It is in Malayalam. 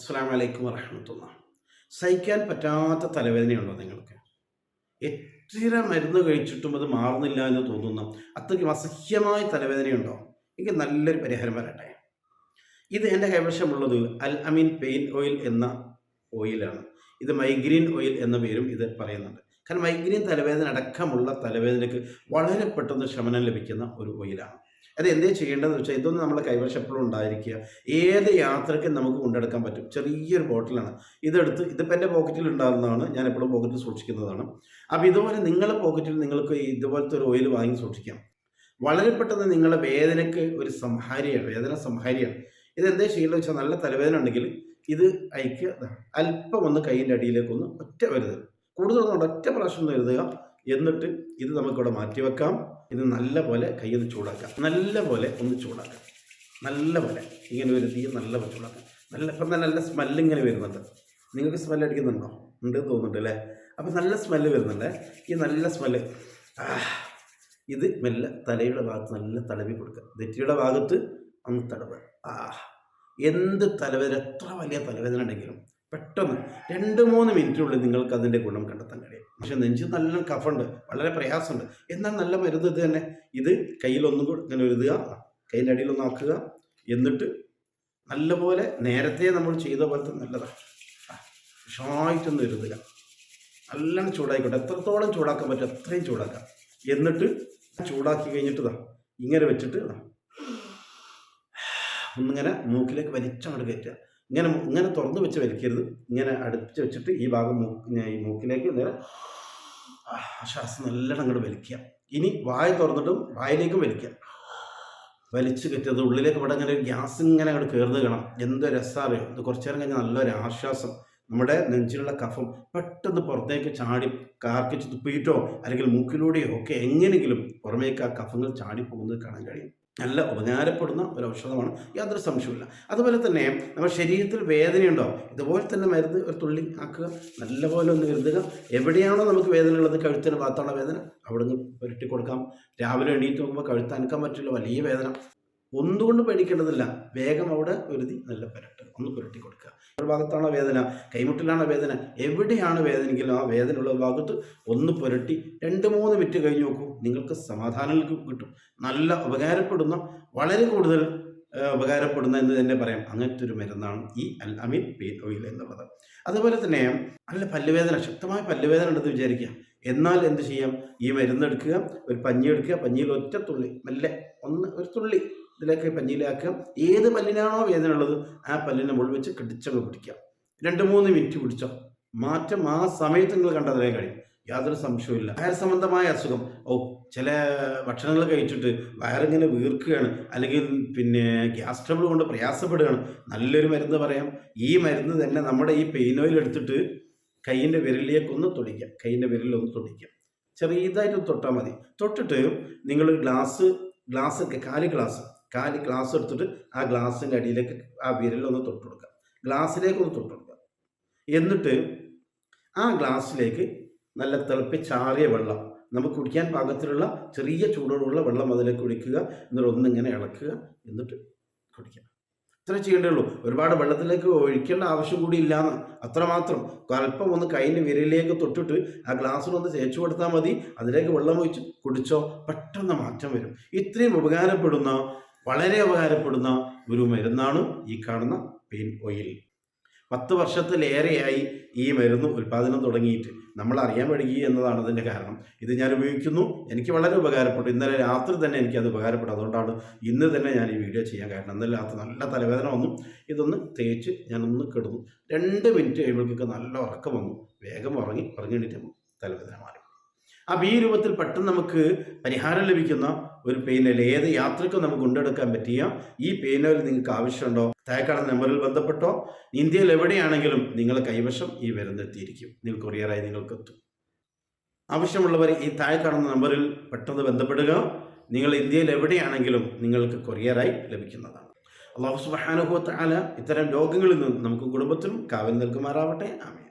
അസ്സാം വലൈക്കും വറഹമത്തുള്ള. സഹിക്കാൻ പറ്റാത്ത തലവേദനയുണ്ടോ നിങ്ങൾക്ക്. എത്ര മരുന്ന് കഴിച്ചിട്ടും അത് മാറുന്നില്ല എന്ന് തോന്നുന്ന അത്രയ്ക്കും അസഹ്യമായ തലവേദനയുണ്ടോ? എനിക്ക് നല്ലൊരു പരിഹാരം വരട്ടെ. ഇത് എന്റെ കൈവശമുള്ളത് അൽ അമീൻ പെയിൻ ഓയിൽ എന്ന ഓയിലാണ്. ഇത് മൈഗ്രീൻ ഓയിൽ എന്ന പേരും ഇത് പറയുന്നുണ്ട്. കാരണം മൈഗ്രീൻ തലവേദന അടക്കമുള്ള തലവേദനയ്ക്ക് വളരെ പെട്ടെന്ന് ശമനം ലഭിക്കുന്ന ഒരു ഓയിലാണ്. അത് എന്തേ ചെയ്യേണ്ടതെന്ന് വെച്ചാൽ ഇതൊന്നും നമ്മുടെ കൈവശം എപ്പോഴും ഉണ്ടായിരിക്കുക. ഏത് യാത്രയ്ക്കും നമുക്ക് കൊണ്ടെടുക്കാൻ പറ്റും. ചെറിയൊരു ബോട്ടിലാണ്. ഇതെടുത്ത് ഇതിപ്പോൾ എന്റെ പോക്കറ്റിൽ ഉണ്ടാകുന്നതാണ്. ഞാൻ എപ്പോഴും പോക്കറ്റിൽ സൂക്ഷിക്കുന്നതാണ്. അപ്പോൾ ഇതുപോലെ നിങ്ങളുടെ പോക്കറ്റിൽ നിങ്ങൾക്ക് ഇതുപോലത്തെ ഒരു ഓയിൽ വാങ്ങി സൂക്ഷിക്കാം. വളരെ പെട്ടെന്ന് നിങ്ങളുടെ വേദനയ്ക്ക് ഒരു സംഹാരിയാണ് വേദന സംഹാരിയാണ്. ഇത് എന്തേ ചെയ്യേണ്ടത് വെച്ചാൽ നല്ല തലവേദന ഉണ്ടെങ്കിൽ ഇത് അയക്കുക അല്പം ഒന്ന് കൈയിന്റെ അടിയിലേക്കൊന്ന് ഒറ്റ വരുത്. കൂടുതലൊന്നും ഒറ്റ പ്രാവശ്യം ഒന്ന് എഴുതുക. എന്നിട്ട് ഇത് നമുക്കിവിടെ മാറ്റി വെക്കാം. ഇത് നല്ല പോലെ കൈ ഒന്ന് ചൂടാക്കാം. നല്ല പോലെ ഒന്ന് ചൂടാക്കാം. നല്ല പോലെ ഇങ്ങനെ ഒരു തീ നല്ല പോലെ ചൂടാക്കാം. നല്ല ഇപ്പം നല്ല സ്മെല്ല് ഇങ്ങനെ വരുന്നുണ്ട്. നിങ്ങൾക്ക് സ്മെല്ല് അടിക്കുന്നുണ്ടോ? ഉണ്ട് തോന്നുന്നുണ്ട് അല്ലേ? അപ്പം നല്ല സ്മെല്ല് വരുന്നുണ്ട്. ഈ നല്ല സ്മെല്ല് ഇത് മെല്ലെ തലയുടെ ഭാഗത്ത് നല്ല തടവി കൊടുക്കുക. നെറ്റിയുടെ ഭാഗത്ത് ഒന്ന് തടവ് ആ എന്ത് തലവേദന എത്ര വലിയ തലവേദന ഉണ്ടെങ്കിലും പെട്ടെന്ന് രണ്ട് മൂന്ന് മിനിറ്റിനുള്ളിൽ നിങ്ങൾക്ക് അതിന്റെ ഗുണം കണ്ടെത്താൻ കഴിയും. പക്ഷെ നെഞ്ച് നല്ല കഫുണ്ട് വളരെ പ്രയാസമുണ്ട്. എന്നാൽ നല്ല മരുന്ന് ഇത് തന്നെ. ഇത് കയ്യിലൊന്നും കൂടി ഇങ്ങനെ എഴുതുക കയ്യിന്റെ അടിയിലൊന്ന് ആക്കുക. എന്നിട്ട് നല്ലപോലെ നേരത്തെ നമ്മൾ ചെയ്ത പോലത്തെ നല്ലതാണ്. ഉഷായിട്ടൊന്ന് എഴുതുക നല്ലോണം ചൂടായിക്കോട്ടെ. എത്രത്തോളം ചൂടാക്കാൻ പറ്റും അത്രയും ചൂടാക്കാം. എന്നിട്ട് ചൂടാക്കി കഴിഞ്ഞിട്ട് ഇതാ ഇങ്ങനെ വെച്ചിട്ട് ഒന്നിങ്ങനെ മൂക്കിലേക്ക് വലിച്ചങ്ങോട്ട് കയറ്റുക. ഇങ്ങനെ ഇങ്ങനെ തുറന്ന് വെച്ച് വലിക്കരുത്. ഇങ്ങനെ അടുപ്പിച്ച് വെച്ചിട്ട് ഈ ഭാഗം മൂക്ക് ഈ മൂക്കിലേക്ക് നേരെ ശ്വാസം നല്ലോണം അങ്ങോട്ട് വലിക്കുക. ഇനി വായ തുറന്നിട്ടും വായിലേക്കും വലിക്കുക. വലിച്ചു കയറ്റത് ഉള്ളിലേക്ക് ഇവിടെ അങ്ങനെ ഒരു ഗ്യാസ് ഇങ്ങനെ അങ്ങോട്ട് കയറുന്നത് കാണാം. എന്തോ രസമറിയോ ഇത് കുറച്ചു നേരം കഴിഞ്ഞാൽ നല്ലൊരു ആശ്വാസം. നമ്മുടെ നെഞ്ചിലുള്ള കഫം പെട്ടെന്ന് പുറത്തേക്ക് ചാടി കാർക്കിച്ച് തുപ്പിയിട്ടോ അല്ലെങ്കിൽ മൂക്കിലൂടെയോ ഒക്കെ എങ്ങനെയെങ്കിലും പുറമേക്ക് ആ കഫങ്ങൾ ചാടി പോകുന്നത് കാണാൻ കഴിയും. നല്ല ഉപകാരപ്പെടുന്ന ഒരു ഔഷധമാണ് യാതൊരു സംശയമില്ല അതുപോലെ തന്നെ നമ്മുടെ ശരീരത്തിൽ വേദനയുണ്ടോ? ഇതുപോലെ തന്നെ മരുന്ന് ഒരു തുള്ളി ആക്കുക നല്ലപോലെ ഒന്ന് കരുതുക. എവിടെയാണോ നമുക്ക് വേദന ഉള്ളത് കഴുത്തിന് ഭാഗത്താണോ വേദന? അവിടെ നിന്ന് പുരട്ടി കൊടുക്കാം. രാവിലെ എണീറ്റ് നോക്കുമ്പോൾ കഴുത്ത് അനക്കാൻ പറ്റില്ല വലിയ വേദന. ഒന്നുകൊണ്ട് പേടിക്കേണ്ടതില്ല. വേഗം അവിടെ ഒരുതി നല്ല പുരട്ട് ഒന്ന് പുരട്ടി കൊടുക്കുക. ഒരു ഭാഗത്താണോ വേദന? കൈമുട്ടിലാണോ വേദന? എവിടെയാണ് വേദനയെങ്കിലും ആ വേദനയുള്ള ഭാഗത്ത് ഒന്ന് പുരട്ടി രണ്ട് മൂന്ന് മിനിറ്റ് കഴിഞ്ഞ് നോക്കൂ. നിങ്ങൾക്ക് സമാധാനം കിട്ടും. നല്ല ഉപകാരപ്പെടുന്ന വളരെ കൂടുതൽ ഉപകാരപ്പെടുന്ന എന്ന് തന്നെ പറയാം. അങ്ങനത്തെ ഒരു മരുന്നാണ് ഈ അൽ അമീൻ പെയിൻ ഓയിൽ എന്നുള്ളത്. അതുപോലെ തന്നെ നല്ല പല്ലുവേദന ശക്തമായ പല്ലുവേദന ഉണ്ടെന്ന് വിചാരിക്കുക. എന്നാൽ എന്ത് ചെയ്യാം? ഈ മരുന്ന് എടുക്കുക ഒരു പഞ്ഞി എടുക്കുക പഞ്ഞിയിൽ ഒറ്റ തുള്ളി മെല്ലെ ഒന്ന് ഒരു തുള്ളി ഇതിലേക്ക് പഞ്ഞിയിലാക്കുക. ഏത് പല്ലിനാണോ വേദന ഉള്ളത് ആ പല്ലിനെ മുകളിൽ വെച്ച് കിടിച്ചങ്ങ് പിടിക്കാം രണ്ട് മൂന്ന് മിനിറ്റ് പിടിച്ചോ. മാറ്റം ആ സമയത്ത് നിങ്ങൾ കണ്ടതിനേ കഴിയും യാതൊരു സംശയവുമില്ല വയർ സംബന്ധമായ അസുഖം. ഓ ചില ഭക്ഷണങ്ങൾ കഴിച്ചിട്ട് വയറിങ്ങനെ വീർക്കുകയാണ് അല്ലെങ്കിൽ പിന്നെ ഗ്യാസ് ട്രബിൾ കൊണ്ട് പ്രയാസപ്പെടുകയാണ്. നല്ലൊരു മരുന്ന് പറയാം. ഈ മരുന്ന് തന്നെ നമ്മുടെ ഈ പെയിൻ ഓയിൽ എടുത്തിട്ട് കൈയിന്റെ വിരലിലേക്ക് ഒന്ന് തൊടിക്കാം കൈയിന്റെ വിരലൊന്ന് തൊടിക്കാം ചെറിയതായിട്ട് തൊട്ടാൽ മതി. തൊട്ടിട്ട് നിങ്ങൾ ഗ്ലാസ് ഗ്ലാസ് കാലി ഗ്ലാസ് കാൽ ഗ്ലാസ് എടുത്തിട്ട് ആ ഗ്ലാസിന്റെ അടിയിലേക്ക് ആ വിരലൊന്ന് തൊട്ട് കൊടുക്കുക ഗ്ലാസ്സിലേക്ക് ഒന്ന് തൊട്ട് കൊടുക്കുക എന്നിട്ട് ആ ഗ്ലാസ്സിലേക്ക് നല്ല തിളപ്പിച്ചാറിയ വെള്ളം നമുക്ക് കുടിക്കാൻ പാകത്തിലുള്ള ചെറിയ ചൂടോടുള്ള വെള്ളം അതിലേക്ക് ഒഴിക്കുക. എന്നിട്ട് ഒന്നിങ്ങനെ ഇളക്കുക. എന്നിട്ട് കുടിക്കുക. ഇത്ര ചെയ്യേണ്ടേ ഉള്ളൂ ഒരുപാട് വെള്ളത്തിലേക്ക് ഒഴിക്കേണ്ട ആവശ്യം കൂടി ഇല്ലാന്ന്. അത്രമാത്രം. അല്പം ഒന്ന് കൈന്റെ വിരലിലേക്ക് തൊട്ടിട്ട് ആ ഗ്ലാസ്സിലൊന്ന് തേച്ചു കൊടുത്താൽ മതി. അതിലേക്ക് വെള്ളം ഒഴിച്ച് കുടിച്ചോ. പെട്ടെന്ന് മാറ്റം വരും. ഇത്രയും ഉപകാരപ്പെടുന്ന വളരെ ഉപകാരപ്പെടുന്ന ഒരു മരുന്നാണ് ഈ കാണുന്ന പെയിൻ ഓയിൽ. പത്ത് വർഷത്തിലേറെയായി ഈ മരുന്ന് ഉൽപ്പാദനം തുടങ്ങിയിട്ട് നമ്മൾ അറിയാൻ വഴുകി എന്നതാണ് അതിന്റെ കാരണം. ഇത് ഞാൻ ഉപയോഗിക്കുന്നു എനിക്ക് വളരെ ഉപകാരപ്പെട്ടു. ഇന്നലെ രാത്രി തന്നെ എനിക്കത് ഉപകാരപ്പെട്ടു. അതുകൊണ്ടാണ് ഇന്ന് തന്നെ ഞാൻ ഈ വീഡിയോ ചെയ്യാൻ കാരണം. ഇന്നലെ രാത്രി നല്ല തലവേദന വന്നു. ഇതൊന്ന് തേച്ച് ഞാനൊന്ന് കിടന്നു. രണ്ട് മിനിറ്റ് കഴിയുമ്പോഴേക്കൊക്കെ നല്ല ഉറക്കം വന്നു. വേഗം ഉറങ്ങി ഉറങ്ങിയിട്ട് തലവേദന മാറി. അപ്പം ഈ രൂപത്തിൽ പെട്ടെന്ന് നമുക്ക് പരിഹാരം ലഭിക്കുന്ന ഒരു പെയിനൽ ഏത് യാത്രക്കും നമുക്ക് കൊണ്ടെടുക്കാൻ പറ്റിയ ഈ പെയിനൽ നിങ്ങൾക്ക് ആവശ്യമുണ്ടോ? താഴെക്കാണുന്ന നമ്പറിൽ ബന്ധപ്പെട്ടോ? ഇന്ത്യയിൽ എവിടെയാണെങ്കിലും നിങ്ങളെ കൈവശം ഈ വരുന്നെത്തിയിരിക്കും നിങ്ങൾ കൊറിയറായി നിങ്ങൾക്ക് എത്തും. ആവശ്യമുള്ളവർ ഈ താഴെ നമ്പറിൽ പെട്ടെന്ന് ബന്ധപ്പെടുക. നിങ്ങൾ ഇന്ത്യയിൽ എവിടെയാണെങ്കിലും നിങ്ങൾക്ക് കൊറിയറായി ലഭിക്കുന്നതാണ്. അള്ളാഹു സുബാനുഭവത്തെ ഇത്തരം രോഗങ്ങളിൽ നിന്നും നമുക്ക് കുടുംബത്തിനും കാവൽ നൽകുമാറാവട്ടെ. ആമേ